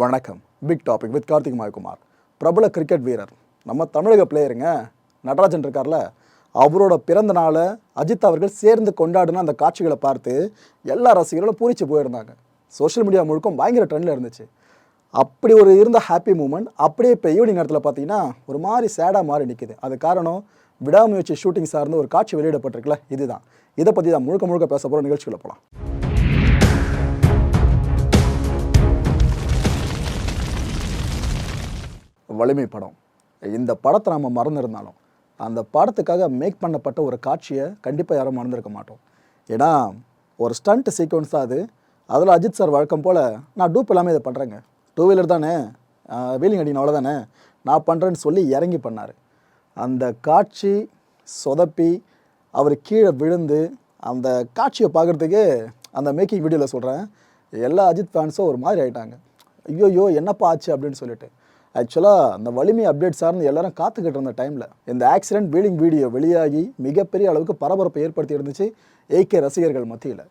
வணக்கம். Big topic with Karthik Mayakumar. பிரபல cricket வீரர். நம்ம தமிழக பிளேயருங்க நடராஜன் இருக்கார்ல. அவரோட பிறந்த நாளை அஜித் அவர்கள் சேர்ந்து கொண்டாடின அந்த காட்சிகளை பார்த்து எல்லா ரசிகர்களும் பூரிச்சு போயிருந்தாங்க. சோஷியல் மீடியா முழுக்கும் பயங்கர ட்ரெண்டில் இருந்துச்சு. அப்படி ஒரு இருந்த ஹாப்பி மூமெண்ட் அப்படியே இப்போ ஈவினிங் நேரத்தில் பார்த்தீங்கன்னா ஒரு மாதிரி சேடாக மாறி நிற்குது அது காரணம் விடாமுயற்சி ஷூட்டிங் சார்ந்த ஒரு காட்சி வெளியிடப்பட்டிருக்குல்ல இதுதான். இதை பற்றி தான் முழுக்க முழுக்க பேச போகிற நிகழ்ச்சிகளை போகலாம் வலிமை படம் இந்த படத்தை நம்ம மறந்துருந்தாலும் அந்த படத்துக்காக மேக் பண்ணப்பட்ட ஒரு காட்சியை கண்டிப்பாக யாரும் மறந்துருக்க மாட்டோம். ஏன்னா ஒரு ஸ்டண்ட் சீக்வன்ஸ் தான் அது. அதில் அஜித் சார் வழக்கம் போல் நான் டூப் எல்லாமே இதை பண்ணுறேங்க டூ வீலர் தானே? வீலிங் அடிக்கணும் அவ்வளோதானே நான் பண்ணுறேன்னு சொல்லி இறங்கி பண்ணார். அந்த காட்சி சொதப்பி அவர் கீழே விழுந்து அந்த காட்சியை பார்க்குறதுக்கு அந்த மேக்கிங் வீடியோவில் சொல்கிறேன் எல்லா அஜித் ஃபேன்ஸும் ஒரு மாதிரி ஆகிட்டாங்க ஐயோயோ என்னப்பா ஆச்சு அப்படின்னு சொல்லிட்டு. ஆக்சுவலாக அந்த வலிமை அப்டேட் சார்ந்து எல்லாரும் காத்துக்கிட்டு இருந்த டைமில் இந்த ஆக்சிடென்ட் வீலிங் வீடியோ வெளியாகி மிகப்பெரிய அளவுக்கு பரபரப்பை ஏற்படுத்தி இருந்துச்சு ஏகே ரசிகர்கள் மத்தியில்.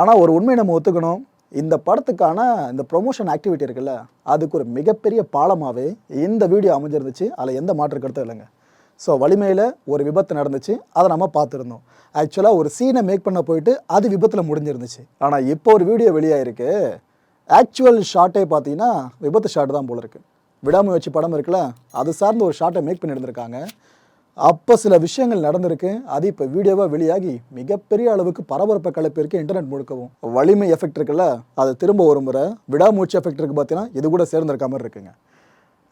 ஆனால் ஒரு உண்மை நம்ம ஒத்துக்கணும். இந்த படத்துக்கான இந்த ப்ரொமோஷன் ஆக்டிவிட்டி இருக்குல்ல அதுக்கு ஒரு மிகப்பெரிய பாலமாகவே இந்த வீடியோ அமைஞ்சிருந்துச்சு. அதில் எந்த மாற்று கருத்தும் இல்லைங்க. ஸோ வலிமையில் ஒரு விபத்து நடந்துச்சு. அதை நம்ம பார்த்துருந்தோம். ஆக்சுவலாக ஒரு சீனை மேக் பண்ண போயிட்டு அது விபத்தில் முடிஞ்சிருந்துச்சு. ஆனால் இப்போ ஒரு வீடியோ வெளியாகிருக்கு ஆக்சுவல் ஷாட்டே பார்த்தீங்கன்னா விபத்து ஷாட் தான் போல இருக்குது விடாமுயற்சி படம் இருக்குல்ல அது சார்ந்த ஒரு ஷாட்டை மேக் பண்ணியிருந்திருக்காங்க. அப்போ சில விஷயங்கள் நடந்திருக்கு. அது இப்போ வீடியோவாக வெளியாகி மிகப்பெரிய அளவுக்கு பரபரப்பை கிளப்பியிருக்கு இன்டர்நெட் முழுக்கவும். வலிமை எஃபெக்ட் இருக்குல்ல அது திரும்ப ஒரு முறை விடாமூச்சு எஃபெக்ட் இருக்குது பார்த்தீங்கன்னா இது கூட சேர்ந்திருக்க மாதிரி இருக்குங்க.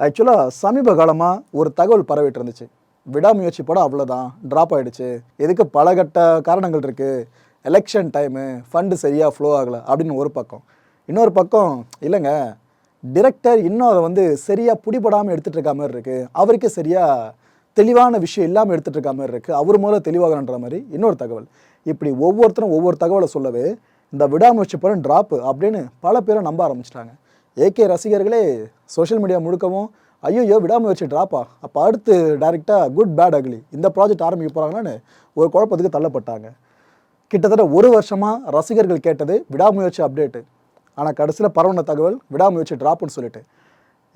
ஆக்சுவலாக சமீப காலமாக ஒரு தகவல் பரவிட்டு இருந்துச்சு விடாமுயற்சி படம் அவ்வளோதான் ட்ராப் ஆகிடுச்சு இதுக்கு பலகட்ட காரணங்கள் இருக்குது எலெக்ஷன் டைமு ஃபண்டு சரியாக ஃப்ளோ ஆகலை அப்படின்னு ஒரு பக்கம். இன்னொரு பக்கம் இல்லைங்க டிரெக்டர் இன்னும் அதை வந்து சரியாக பிடிபடாமல் எடுத்துகிட்டு இருக்க மாதிரி இருக்குது அவருக்கு சரியாக தெளிவான விஷயம் இல்லாமல் எடுத்துகிட்டு இருக்க மாதிரி இருக்குது அவர் முதல்ல தெளிவாகன்ற மாதிரி இன்னொரு தகவல். இப்படி ஒவ்வொருத்தரும் ஒவ்வொரு தகவலை சொல்லவே இந்த விடாமுயற்சி படம் ட்ராப்பு அப்படின்னு பல பேரும் நம்ப ஆரம்பிச்சிட்டாங்க. ஏகே ரசிகர்களே சோஷியல் மீடியா முழுக்கவும் ஐயோ விடாமுயற்சி ட்ராப்பா அப்போ அடுத்து டைரெக்டாக குட் பேட் அக்லி இந்த ப்ராஜெக்ட் ஆரம்பிக்க போகிறாங்களான்னு ஒரு குழப்பத்துக்கு தள்ளப்பட்டாங்க. கிட்டத்தட்ட ஒரு வருஷமாக ரசிகர்கள் கேட்டது விடாமுயற்சி அப்டேட்டு ஆனால் கடைசியில் பரவன தகவல் விடாமுயற்சி ட்ராப்னு சொல்லிட்டு.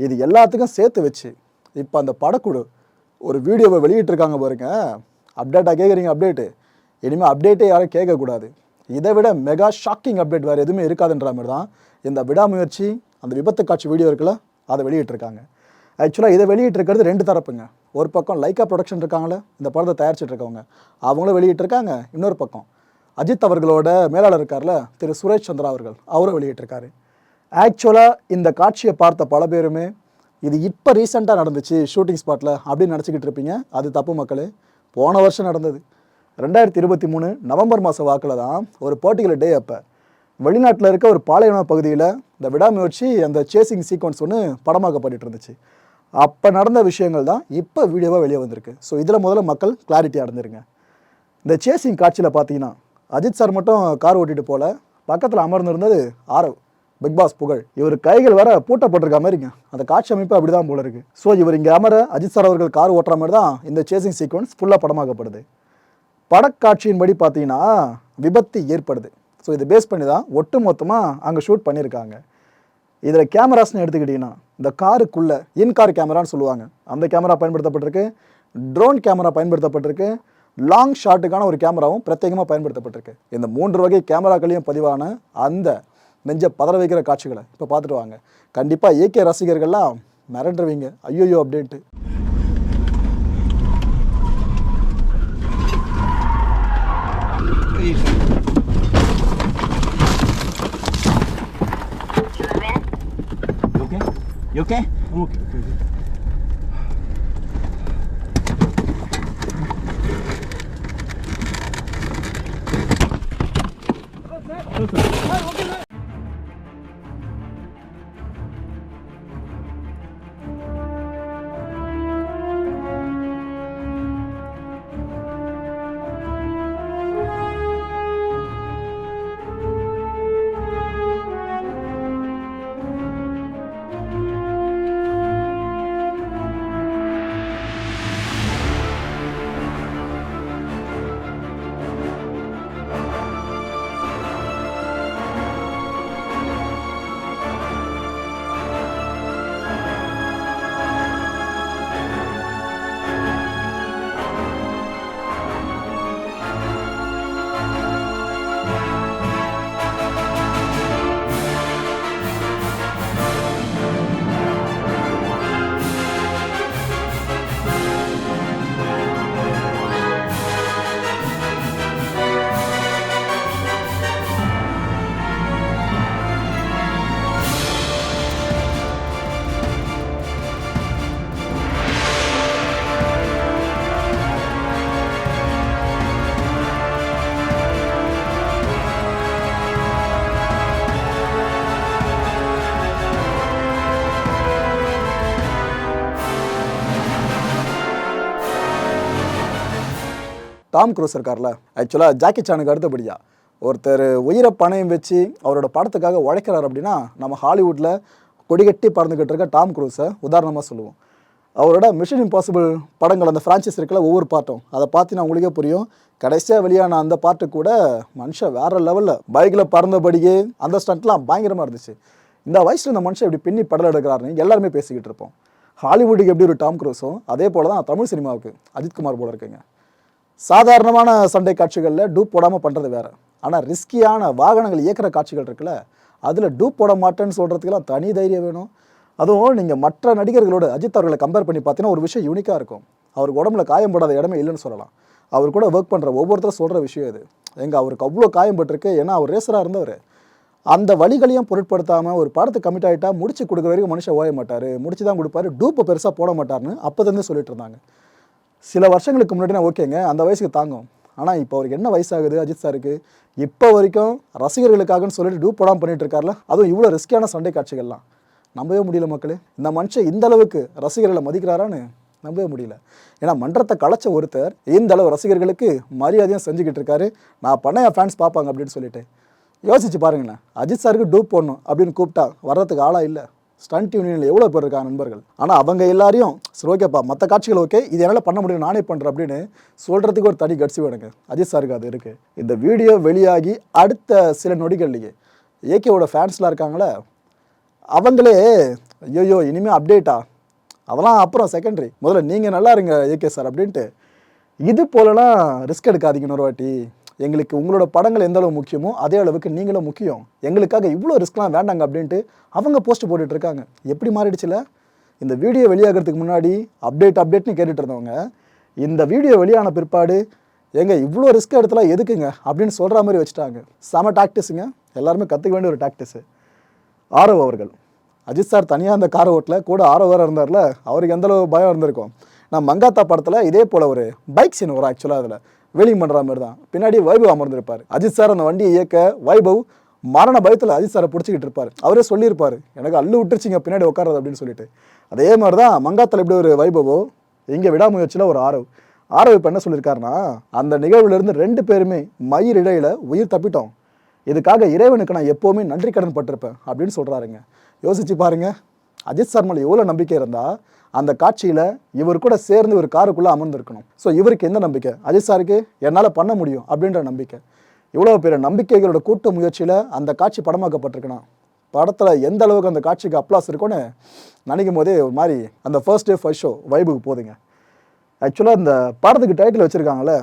இது எல்லாத்துக்கும் சேர்த்து வச்சு இப்போ அந்த படக்குழு ஒரு வீடியோவை வெளியிட்டிருக்காங்க பாருங்க. அப்டேட்டாக கேட்குறீங்க அப்டேட்டு இனிமேல் அப்டேட்டே யாரும் கேட்கக்கூடாது இதை விட மெகா ஷாக்கிங் அப்டேட் வேறு எதுவுமே இருக்காதுன்ற மாதிரி தான் இந்த விடாமுயற்சி அந்த விபத்து காட்சி வீடியோ இருக்குல்ல அதை வெளியிட்டிருக்காங்க. ஆக்சுவலாக இதை வெளியிட்டிருக்கிறது ரெண்டு தரப்புங்க. ஒரு பக்கம் லைக்கா ப்ரொடக்ஷன் இருக்காங்களே இந்த படத்தை தயாரிச்சிட்டு இருக்கவங்க. அவங்களும் வெளியிட்டிருக்காங்க இன்னொரு பக்கம். அஜித் அவர்களோட மேலாளர் இருக்கார்ல திரு சுரேஷ் சந்திரா அவர்கள் அவரும் வெளியிட்டிருக்காரு. ஆக்சுவலாக இந்த காட்சியை பார்த்த பல பேருமே இது இப்போ ரீசெண்டாக நடந்துச்சு ஷூட்டிங் ஸ்பாட்டில் அப்படின்னு நினச்சிக்கிட்டு இருப்பீங்க. அது தப்பு மக்களே. போன வருஷம் நடந்தது. ரெண்டாயிரத்தி இருபத்தி மூணு நவம்பர் மாத வாக்கில் தான் ஒரு பர்டிகுலர் டே அப்போ. வெளிநாட்டில் இருக்க ஒரு பாலைவன பகுதியில் இந்த விடாமுயற்சி அந்த சேசிங் சீக்வன்ஸ் ஒன்று படமாக்கப்பட்டு இருந்துச்சு. அப்போ நடந்த விஷயங்கள் தான் இப்போ வீடியோவாக வெளியே வந்திருக்கு. ஸோ இதில் முதல்ல மக்கள் கிளாரிட்டி அடைஞ்சிருங்க. இந்த சேசிங் காட்சியில் பார்த்தீங்கன்னா அஜித் சார் மட்டும் கார் ஓட்டிட்டு போல. பக்கத்தில் அமர்ந்திருந்தது ஆரவ். பிக் பாஸ் புகழ். இவர் கைகள் வேற பூட்டப்பட்டிருக்க மாதிரிங்க அந்த காட்சி அமைப்பு அப்படி தான் போல இருக்கு. ஸோ இவர் இங்கே அமர அஜித் சார் அவர்கள் கார் ஓட்டுற மாதிரி தான் இந்த சேசிங் சீக்வன்ஸ் ஃபுல்லாக படமாக்கப்படுது. படக்காட்சியின்படி பார்த்தீங்கன்னா விபத்து ஏற்படுது. ஸோ இதை பேஸ் பண்ணி தான் ஒட்டு மொத்தமாக அங்கே ஷூட் பண்ணியிருக்காங்க. இதில் கேமராஸ்னு எடுத்துக்கிட்டிங்கன்னா இந்த காருக்குள்ளே இன் கார் கேமரான்னு சொல்லுவாங்க. அந்த கேமரா பயன்படுத்தப்பட்டிருக்கு. ட்ரோன் கேமரா பயன்படுத்தப்பட்டிருக்கு. லாங் ஷாட்டுக்கான ஒரு கேமராவும் பிரத்யேகமாக பயன்படுத்தப்பட்டிருக்கு இந்த மூன்று வகை கேமராக்களையும் பதிவான அந்த நெஞ்ச பதற வைக்கிற காட்சிகளை இப்போ பார்த்துட்டு வாங்க கண்டிப்பாக ஏகே ரசிகர்கள்லாம் மிரண்டுருவீங்க ஐயோயோ அப்படின்ட்டு You okay? You okay? I'm okay. Listen. Tom Cruise இருக்கார்ல. ஆக்சுவலாக ஜாக்கி சானுக்கு அடுத்தபடியா. ஒருத்தர் உயிரை பணயம் வச்சு அவரோட படத்துக்காக உழைக்கிறார் அப்படின்னா நம்ம ஹாலிவுட்டில் கொடிகட்டி பறந்துக்கிட்டு இருக்க டாம் க்ரூஸை உதாரணமாக சொல்லுவோம். அவரோட மிஷன் இம்பாசிபிள் படங்கள் அந்த ஃப்ரான்ச்சைஸ் இருக்கல ஒவ்வொரு பாட்டும். அதை பார்த்தீங்கன்னா உங்களுக்கே புரியும். கடைசியாக வெளியான அந்த பாட்டு கூட மனுஷன் வேறு லெவலில் பைக்கில் பறந்தபடியே அந்த ஸ்டண்ட்லாம் பயங்கரமாக இருந்துச்சு. இந்த வயசில் இந்த மனுஷன் இப்படி பின்னி படம் எடுக்கிறாருன்னு எல்லாருமே பேசிக்கிட்டு இருப்போம். ஹாலிவுட்டுக்கு எப்படி ஒரு டாம் க்ரூஸும் அதே போல் தான் தமிழ் சினிமாவுக்கு. அஜித்குமார் போல இருக்குங்க. சாதாரணமான சண்டை காட்சிகளில் டூப் போடாமல் பண்ணுறது வேறு. ஆனால் ரிஸ்கியான வாகனங்கள் இயக்கிற காட்சிகள் இருக்குல்ல அதில் டூப் போட மாட்டேன்னு சொல்கிறதுக்கெல்லாம் தனி தைரியம் வேணும். அதுவும் நீங்கள் மற்ற நடிகர்களோட அஜித் அவர்களை கம்பேர் பண்ணி பார்த்தீங்கன்னா ஒரு விஷயம் யூனிக்காக இருக்கும். அவருக்கு உடம்புல காயம் போடாத இடமே இல்லைன்னு சொல்லலாம். அவர் கூட ஒர்க் பண்ணுற ஒவ்வொருத்தரும் சொல்கிற விஷயம் இது. எங்கள் அவருக்கு அவ்வளோ காயம் பட்டிருக்கு ஏன்னா அவர் ரேசராக இருந்தவர். அந்த வழிகளையும் பொருட்படுத்தாமல் ஒரு படத்துக்கு கமிட் ஆகிட்டா முடிச்சு கொடுக்குற வரைக்கும் மனுஷன் ஓய மாட்டார். முடிச்சு தான் கொடுப்பாரு டூப்பை பெருசாக போட மாட்டார்னு அப்போதுலேருந்து சொல்லிட்டு இருந்தாங்க. சில வருஷங்களுக்கு முன்னாடி ஓகேங்க அந்த வயசுக்கு தாங்கும். ஆனால் இப்போ அவருக்கு என்ன வயசாகுது அஜித் சாருக்கு இப்போ வரைக்கும் ரசிகர்களுக்காகன்னு சொல்லிட்டு டூப் படம் பண்ணிட்டு இருக்கார்ல அதுவும் இவ்வளோ ரிஸ்கியான சண்டை காட்சிகள்லாம். நம்பவே முடியல மக்களே இந்த மனுஷன் இந்த அளவுக்கு ரசிகர்களை மதிக்கிறாரான்னு நம்பவே முடியல. ஏன்னா மன்றத்தை கலைச்ச ஒருத்தர் இந்த அளவு ரசிகர்களுக்கு மரியாதையும் செஞ்சுக்கிட்டு இருக்காரு. நான் பண்ண என் ஃபேன்ஸ் பார்ப்பாங்க அப்படின்னு சொல்லிட்டு. யோசிச்சு பாருங்களேன் அஜித் சாருக்கு டூப் போடணும் அப்படின்னு கூப்பிட்டா வர்றதுக்கு ஆளாக இல்லை. ஸ்டண்ட் யூனியனில் எவ்வளோ பேர் இருக்காங்க நண்பர்கள்? ஆனால் அவங்க எல்லாரையும் சரி ஓகேப்பா மற்ற காட்சிகள் ஓகே இது என்னால் பண்ண முடியும் நானே பண்ணுறேன் அப்படின்னு சொல்கிறதுக்கு ஒரு தனி கட்சி வேணுங்க. அஜித் சாருக்கு அது இருக்குது இந்த வீடியோ வெளியாகி அடுத்த சில நொடிகள்லையே ஏகேவோட ஃபேன்ஸ்லாம் இருக்காங்களே அவங்களே ஐயோ இனிமேல் அப்டேட்டா அதெல்லாம் அப்புறம் செகண்டரி முதல்ல நீங்கள் நல்லா இருங்க ஏகே சார் அப்படின்ட்டு. இது போலலாம் ரிஸ்க் எடுக்காதீங்க இன்னொரு வாட்டி. எங்களுக்கு உங்களோட படங்கள் எந்த அளவு முக்கியமோ அதே அளவுக்கு நீங்களும் முக்கியம். எங்களுக்காக இவ்வளோ ரிஸ்க்லாம் வேண்டாங்க அப்படின்ட்டு அவங்க போஸ்ட் போட்டுட்டு இருக்காங்க எப்படி மாறிடுச்சுல? இந்த வீடியோ வெளியாகிறதுக்கு முன்னாடி அப்டேட் அப்டேட்னு கேட்டுட்டு இருந்தவங்க இந்த வீடியோ வெளியான பிற்பாடு ஏங்க இவ்வளோ ரிஸ்க் எடுத்தலாம் எதுக்குங்க? அப்படின்னு சொல்கிற மாதிரி வச்சுட்டாங்க. செம டாக்டிஸுங்க எல்லாருமே கற்றுக்க வேண்டிய ஒரு டாக்டிஸு ஆரவ் அவர்கள். அஜித் சார் தனியாக அந்த கார் ஓட்டில் கூட ஆரவராக இருந்தார்ல அவருக்கு எந்தளவு பயம் இருந்திருக்கும்? நான் மங்காத்தா படத்தில் இதே போல் ஒரு பைக் சீன் வரும் ஆக்சுவலாக அதில். வெளியும் பண்ணுற மாதிரி தான் பின்னாடி வைபவ் அமர்ந்திருப்பார். அஜித் சார் அந்த வண்டியை இயக்க வைபவ் மரண பயத்தில் அஜித் சாரை பிடிச்சிக்கிட்டு இருப்பார். அவரே சொல்லியிருப்பார் எனக்கு அள்ளு விட்டுருச்சிங்க பின்னாடி உட்காரது அப்படின்னு சொல்லிட்டு. அதே மாதிரி தான் மங்காத்தில் எப்படி ஒரு வைபவோ இங்கே விடாமுயற்சியில் ஒரு ஆரவ். ஆரவ் இப்போ என்ன சொல்லியிருக்காருன்னா அந்த நிகழ்வுலேருந்து ரெண்டு பேருமே மயிர் இடையில உயிர் தப்பிட்டோம். இதுக்காக இறைவனுக்கு நான் எப்போவுமே நன்றி கடன் பட்டிருப்பேன் அப்படின்னு சொல்கிறாருங்க யோசிச்சு பாருங்கள் அஜித் சார் மேலே எவ்வளோ நம்பிக்கை இருந்தால் அந்த காட்சியில் இவர் கூட சேர்ந்து ஒரு காருக்குள்ளே அமர்ந்திருக்கணும். ஸோ இவருக்கு எந்த நம்பிக்கை? அஜித் சாருக்கு என்னால் பண்ண முடியும் அப்படின்ற நம்பிக்கை. இவ்வளோ பெரிய நம்பிக்கைகளோட கூட்டு முயற்சியில் அந்த காட்சி படமாக்கப்பட்டிருக்கணும் படத்தில் எந்த அளவுக்கு அந்த காட்சிக்கு அப்ளாஸ் இருக்கும்னு நினைக்கும் போதே ஒரு மாதிரி அந்த ஃபர்ஸ்ட் டே ஃபர்ஸ்ட் ஷோ வைபுக்கு போதுங்க. ஆக்சுவலாக இந்த படத்துக்கு டைட்டில் வச்சுருக்காங்களே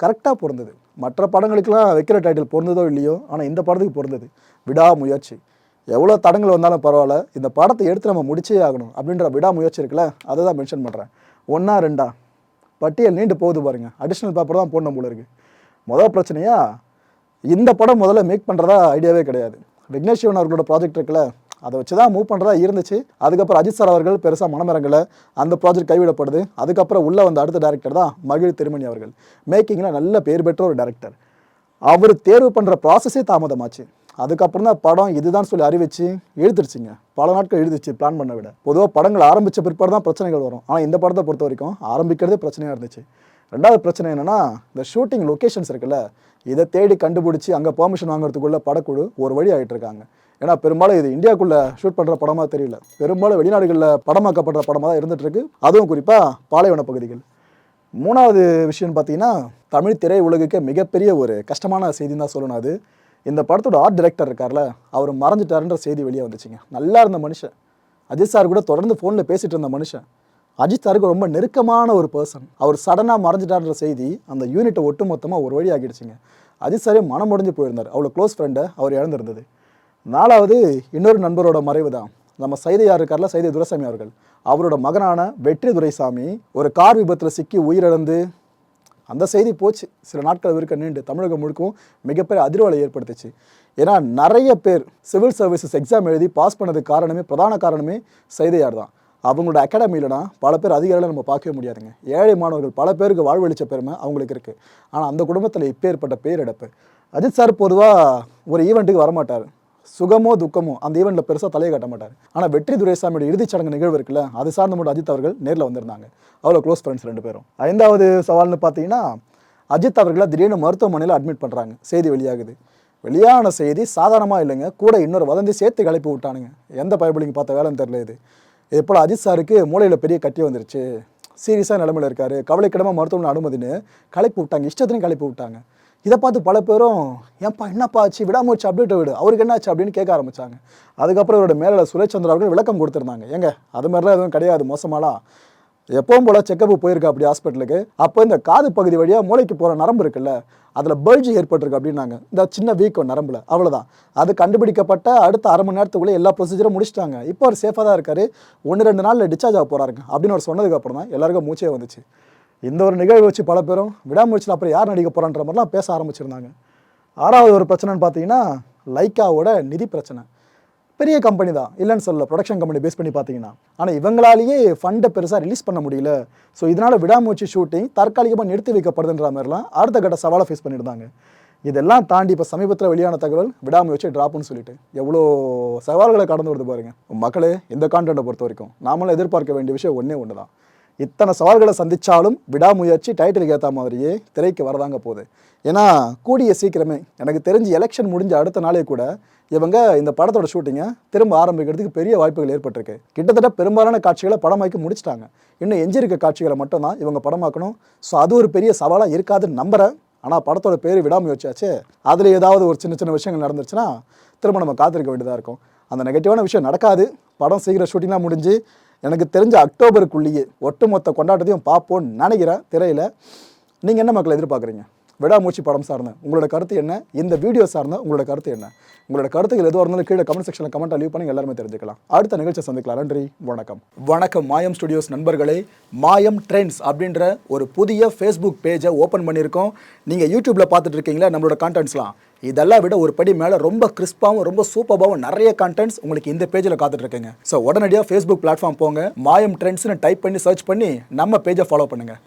கரெக்டாக பொருந்தது. மற்ற படங்களுக்கெல்லாம் வைக்கிற டைட்டில் பொருந்ததோ இல்லையோ ஆனால் இந்த படத்துக்கு பொருந்தது. விடாமுயற்சி. எவ்வளோ தடங்கள் வந்தாலும் பரவாயில்ல இந்த படத்தை எடுத்து நம்ம முடிச்சே ஆகணும் அப்படின்ற விடாமுயற்சி இருக்குல்ல அதை தான் மென்ஷன் பண்ணுறேன் ஒன்றா ரெண்டா? பட்டியல் நீண்டு போகுது பாருங்கள் அடிஷ்னல் பேப்பர் தான் போடணும் போல இருக்கு. முதல் பிரச்சனையா இந்த படம் முதல்ல மேக் பண்ணுறதா ஐடியாவே கிடையாது. விக்னேஷ் சிவன் அவர்களோட ப்ராஜெக்ட் இருக்குல்ல அதை வச்சு தான் மூவ் பண்ணுறதா இருந்துச்சு. அதுக்கப்புறம் அஜித் சார் அவர்கள் பெருசாக மனமிறங்கலை அந்த ப்ராஜெக்ட் கைவிடப்படுது. அதுக்கப்புறம் உள்ளே வந்த அடுத்த டேரக்டர் தான் மகிழ் திருமணி அவர்கள். மேக்கிங்கில் நல்ல பேர் பெற்ற ஒரு டேரக்டர் அவர் தேர்வு பண்ணுற ப்ராசஸே தாமதமாச்சு. அதுக்கப்புறம் தான் படம் இதுதான் சொல்லி அறிவிச்சு எழுத்துருச்சுங்க பல நாட்கள் எழுதிச்சு பிளான் பண்ண விட. பொதுவாக படங்கள் ஆரம்பித்த பிற்பாடு தான் பிரச்சனைகள் வரும். ஆனால் இந்த படத்தை பொறுத்த வரைக்கும் ஆரம்பிக்கிறதே பிரச்சனையாக இருந்துச்சு. ரெண்டாவது பிரச்சனை என்னன்னா இந்த ஷூட்டிங் லொக்கேஷன்ஸ் இருக்குல்ல இதை தேடி கண்டுபிடிச்சி அங்கே பெர்மிஷன் வாங்குறதுக்குள்ளே படக்குழு ஒரு வழி ஆகிட்டு இருக்காங்க. ஏன்னா பெரும்பாலும் இது இந்தியாக்குள்ளே ஷூட் பண்ணுற படமாக தெரியல. பெரும்பாலும் வெளிநாடுகளில் படமாக்கப்படுற படமாக தான் இருந்துட்டு இருக்கு. அதுவும் குறிப்பாக பாலைவன பகுதிகள். மூணாவது விஷயம்னு பார்த்தீங்கன்னா தமிழ் திரை உலகுக்கு மிகப்பெரிய ஒரு கஷ்டமான செய்தின்னு தான் சொல்லணும் அது. இந்த படத்தோட ஆர்ட் டைரக்டர் இருக்கார்ல அவர் மறைஞ்சிட்டாருன்ற செய்தி வெளியே வந்துச்சுங்க. நல்லா இருந்த மனுஷன். அஜித் சார் கூட தொடர்ந்து ஃபோனில் பேசிகிட்டு இருந்த மனுஷன். அஜித் சாருக்கு ரொம்ப நெருக்கமான ஒரு பர்சன் அவர் சடனாக மறைஞ்சிட்டார்ன்ற செய்தி அந்த யூனிட்டை ஒட்டு மொத்தமாக ஒரு வழி ஆகிடுச்சுங்க. அஜித் சாரே மனம் முடிஞ்சு போயிருந்தார். அவ்வளோ க்ளோஸ் ஃப்ரெண்டை அவர் இழந்திருந்தது. நாலாவது இன்னொரு நண்பரோட மறைவு தான். நம்ம சைதையார் இருக்கார்ல சைதை துரசாமி அவர்கள். அவரோட மகனான வெற்றி துரைசாமி ஒரு கார் விபத்தில் சிக்கி உயிரிழந்து அந்த செய்தி போச்சு. சில நாட்கள் இருக்க நீண்டு தமிழகம் முழுக்கவும் மிகப்பெரிய அதிர்வலை ஏற்படுத்துச்சு. ஏன்னா நிறைய பேர் சிவில் சர்வீசஸ் எக்ஸாம் எழுதி பாஸ் பண்ணதுக்கு காரணமே பிரதான காரணமே சைதையார் தான். அவங்களோட அகாடமியிலனா பல பேர் அதிகாரிகளை நம்ம பார்க்கவே முடியாதுங்க. ஏழை மாணவர்கள் பல பேருக்கு வாழ்வழிச்ச பெருமை அவங்களுக்கு இருக்குது ஆனால் அந்த குடும்பத்தில் இப்பேற்பட்ட பேரிழப்பு. அஜித் சார் பொதுவாக ஒரு ஈவெண்ட்டுக்கு வரமாட்டார். சுகமோ துக்கமோ அந்த ஈவெண்ட்டில் பெருசாக தலையை காட்ட மாட்டார். ஆனால் வெற்றி துரைசாமியோட இறுதிச் சடங்கு நிகழ்வு இருக்குல்ல அது சார்ந்த மட்டும் அஜித் அவர்கள் நேரில் வந்திருந்தாங்க. அவ்வளோ க்ளோஸ் ஃப்ரெண்ட்ஸ் ரெண்டு பேரும். ஐந்தாவது சவால்னு பார்த்தீங்கன்னா அஜித் அவர்களை திடீர்னு மருத்துவமனையில் அட்மிட் பண்ணுறாங்க செய்தி வெளியாகுது. வெளியான செய்தி சாதாரணமாக இல்லைங்க. கூட இன்னொரு வதந்தி சேர்த்து கிளப்பி விட்டானுங்க. எந்த பயபிளிங்க பார்த்த வேலைன்னு தெரியல இது. இது போல் அஜித் சாருக்கு மூளையில் பெரிய கட்டி வந்துருச்சு. சீரியஸாக நிலமையில் இருக்காரு. கவலைக்கிடமாக மருத்துவமனை அனுமதின்னு கலைப்பு விட்டாங்க. இஷ்டத்துலையும் கலைப்பு விட்டாங்க. இதை பார்த்து பல பேரும் ஏன்பா என்னப்பா ஆச்சு? விடாமூச்சு அப்டேட் விடு. அவருக்கு என்ன ஆச்சு அப்படின்னு கேட்க ஆரம்பிச்சாங்க. அதுக்கப்புறம் இவரோட மேலே சுரேஷ் சந்திரா அவர்கள் விளக்கம் கொடுத்துருந்தாங்க. ஏங்க அது மாதிரிலாம் எதுவும் கிடையாது மோசமாலாம் எப்பவும் போல செக்கப் போயிருக்கா அப்படி ஹாஸ்பிட்டலுக்கு அப்போ இந்த காது பகுதி வழியாக மூளைக்கு போகிற நரம்பு இருக்குல்ல அதில் பல்ஜி ஏற்பட்டிருக்கு அப்படின்னாங்க. இந்த சின்ன வீக்கம் நரம்பில் அவ்வளோதான் அது கண்டுபிடிக்கப்பட்ட அடுத்த அரை மணி நேரத்துக்குள்ளே எல்லா ப்ரொசீஜரும் முடிச்சிட்டாங்க. இப்போ அவர் சேஃபாக தான் இருக்காரு. ஒன்று ரெண்டு நாளில் டிஸ்சார்ஜ் ஆக போகிறாருங்க அப்படின்னு அவர் சொன்னதுக்கப்புறம் தான் எல்லாருக்கும் மூச்சே வந்துச்சு. இந்த ஒரு நிகழ்வு வச்சு பல பேரும் விடாமுயற்சியில் அப்புறம் யார் நடிக்க போகிறான்ற மாதிரிலாம் பேச ஆரம்பிச்சிருந்தாங்க. ஆறாவது ஒரு பிரச்சனைன்னு பார்த்தீங்கன்னா லைக்காவோட நிதி பிரச்சனை. பெரிய கம்பெனி தான். இல்லைன்னு சொல்லல. ப்ரொடக்ஷன் கம்பெனி பேஸ் பண்ணி பார்த்தீங்கன்னா. ஆனால் இவங்களாலேயே ஃபண்டை பெருசாக ரிலீஸ் பண்ண முடியல. ஸோ இதனால் விடாமுயற்சி ஷூட்டிங் தற்காலிகமாக நிறுத்தி வைக்கப்படுதுன்ற மாதிரிலாம் அடுத்த கட்ட சவாலை ஃபேஸ் பண்ணியிருந்தாங்க. இதெல்லாம் தாண்டி இப்போ சமீபத்தில் வெளியான தகவல் விடாமுயற்சி ட்ராப்னு சொல்லிட்டு. எவ்வளோ சவால்களை கடந்து வருது பாருங்கள் மக்களே இந்த கான்டென்ட்டை பொறுத்த வரைக்கும் நாமளும் எதிர்பார்க்க வேண்டிய விஷயம் ஒன்றே ஒன்று தான் இத்தனை சவால்களை சந்தித்தாலும் விடாமுயற்சி டைட்டிலுக்கு ஏற்ற மாதிரியே திரைக்கு வரதாங்க போகுது. ஏன்னா கூடிய சீக்கிரமே எனக்கு தெரிஞ்சு எலெக்ஷன் முடிஞ்ச அடுத்த நாளே கூட இவங்க இந்த படத்தோட ஷூட்டிங்கை திரும்ப ஆரம்பிக்கிறதுக்கு பெரிய வாய்ப்புகள் ஏற்பட்டிருக்கு. கிட்டத்தட்ட பெரும்பாலான காட்சிகளை படமாக்கி முடிச்சிட்டாங்க. இன்னும் எஞ்சிருக்க காட்சிகளை மட்டும்தான் இவங்க படமாக்கணும் ஸோ அது ஒரு பெரிய சவாலாக இருக்காதுன்னு நம்புறேன். ஆனால் படத்தோட பேர் விடாமுயற்சியாச்சு அதில் ஏதாவது ஒரு சின்ன சின்ன விஷயங்கள் நடந்துருச்சுன்னா திரும்ப நம்ம காத்திருக்க வேண்டியதாக இருக்கும். அந்த நெகட்டிவான விஷயம் நடக்காது. படம் சீக்கிரம் ஷூட்டிங்லாம் முடிஞ்சு எனக்கு தெரிஞ்ச அக்டோபருக்குள்ளேயே ஒட்டுமொத்த கொண்டாட்டத்தையும் பார்ப்போம்னு நினைக்கிறேன் திரையில். நீங்கள் என்ன மக்களை எதிர்பார்க்குறீங்க? விடாமூச்சி படம் சார்ந்த. உங்களோட கருத்து என்ன? இந்த வீடியோ சார்ந்த உங்களோட கருத்து என்ன? உங்களோட கருத்துக்கள் எதுவாக இருந்தாலும் கீழே கமெண்ட் செக்ஷனில் கமெண்ட் லீவ் பண்ணி எல்லாருமே தெரிஞ்சுக்கலாம். அடுத்த நிகழ்ச்சியை சந்திக்கலாம். நன்றி வணக்கம். வணக்கம் மாயம் ஸ்டுடியோஸ் நண்பர்களே. மாயம் ட்ரெண்ட்ஸ் அப்படின்ற ஒரு புதிய ஃபேஸ்புக் பேஜை ஓப்பன் பண்ணியிருக்கோம். நீங்கள் யூடியூப்பில் பார்த்துட்டு இருக்கீங்களா? நம்மளோட கான்டென்ட்ஸ்லாம் இதெல்லாம் விட ஒரு படி மேலே ரொம்ப கிறிஸ்பாகவும் ரொம்ப சூப்பராகவும் நிறைய கண்டென்ட்ஸ் உங்களுக்கு இந்த பேஜில் காத்துட்டு இருக்குங்க. ஸோ உடனடியாக ஃபேஸ்புக் பிளாட்ஃபார்ம் போங்க. மாயம் ட்ரெண்ட்ஸ்னு டைப் பண்ணி சர்ச் பண்ணி நம்ம பேஜை ஃபாலோ பண்ணுங்கள்